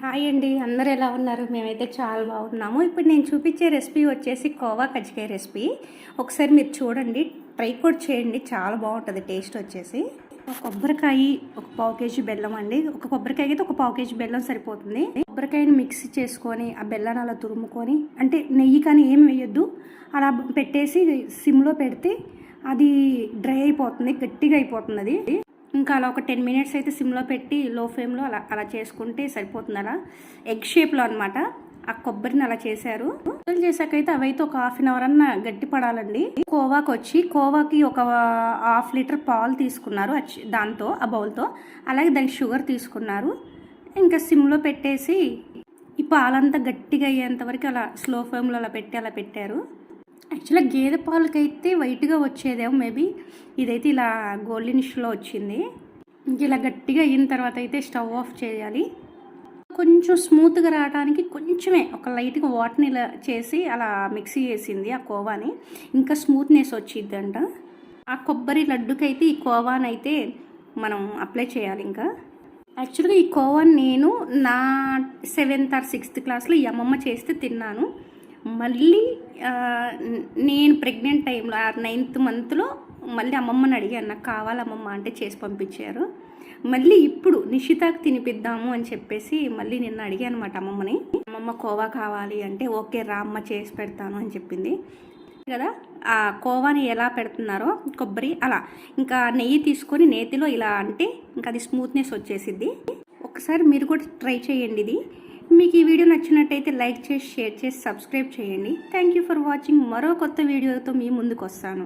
Hi అండి. అందరు ఎలా ఉన్నారు? మేమైతే చాలా బాగున్నాము. ఇప్పుడు నేను చూపించే రెసిపీ వచ్చేసి కోవా కజ్జికాయ రెసిపీ. ఒకసారి మీరు చూడండి. ట్రై కూడా చేయండి. చాలా బాగుంటుంది టేస్ట్ వచ్చేసి. ఒక కొబ్బరికాయ ఒక పావు కేజీ బెల్లం అండి. ఒక కొబ్బరికాయ అయితే ఒక పావు కేజీ బెల్లం సరిపోతుంది. కొబ్బరికాయని మిక్స్ చేసుకొని ఆ బెల్లాన్ని అలా తురుముకొని అంటే నెయ్యి కానీ ఏం వేయొద్దు. అలా పెట్టేసి సిమ్లో పెడితే అది డ్రై అయిపోతుంది గట్టిగా అయిపోతుంది అది ఇంకా అలా ఒక టెన్ మినిట్స్ అయితే సిమ్లో పెట్టి లో ఫ్లేమ్లో అలా అలా చేసుకుంటే సరిపోతుంది అలా ఎగ్ షేప్లో అనమాట ఆ కొబ్బరిని అలా చేశారు. చేశాక చేశాకైతే అవైతే ఒక హాఫ్ అన్ అవర్ అన్న గట్టి పడాలండి. కోవాకి వచ్చి కోవాకి ఒక హాఫ్ లీటర్ పాలు తీసుకున్నారు దాంతో ఆ బౌల్తో. అలాగే దానికి షుగర్ తీసుకున్నారు. ఇంకా సిమ్లో పెట్టేసి ఈ పాలంతా గట్టిగా అయ్యేంత వరకు అలా స్లో ఫ్లేమ్లో అలా పెట్టి అలా పెట్టారు. యాక్చువల్గా గేదె పాలకైతే వైట్గా వచ్చేదేమో మేబీ. ఇదైతే ఇలా గోల్డెనిష్లో వచ్చింది. ఇంక ఇలా గట్టిగా అయిన తర్వాత అయితే స్టవ్ ఆఫ్ చేయాలి. కొంచెం స్మూత్గా రావడానికి కొంచెమే ఒక లైట్గా వాటర్ని ఇలా చేసి అలా మిక్సీ చేసింది ఆ కోవాని. ఇంకా స్మూత్నెస్ వచ్చిద్దంట. ఆ కొబ్బరి లడ్డుకైతే ఈ కోవానైతే మనం అప్లై చేయాలి ఇంకా. యాక్చువల్గా ఈ కోవాని నేను నా సెవెంత్ ఆర్ సిక్స్త్ క్లాస్లో ఈ అమ్మమ్మ చేస్తే తిన్నాను. మళ్ళీ నేను ప్రెగ్నెంట్ టైంలో ఆ నైన్త్ మంత్లో మళ్ళీ అమ్మమ్మని అడిగాను నాకు కావాలి అమ్మమ్మ అంటే చేసి పంపించారు. మళ్ళీ ఇప్పుడు నిషితాకు తినిపిద్దాము అని చెప్పేసి మళ్ళీ నిన్న అడిగాను అనమాట అమ్మమ్మని. అమ్మమ్మ కోవా కావాలి అంటే ఓకే రా అమ్మ చేసి పెడతాను అని చెప్పింది. కదా ఆ కోవాని ఎలా పెడుతున్నారో కొబ్బరి అలా. ఇంకా నెయ్యి తీసుకొని నేతిలో ఇలా అంటే ఇంకా అది స్మూత్నెస్ వచ్చేసిద్ది. ఒకసారి మీరు కూడా ట్రై చేయండి ఇది. మీకు ఈ వీడియో నచ్చినట్టయితే లైక్ చేసి షేర్ చేసి సబ్స్క్రైబ్ చేయండి. థ్యాంక్ యూ ఫర్ వాచింగ్ మరో కొత్త వీడియోతో మీ ముందుకు వస్తాను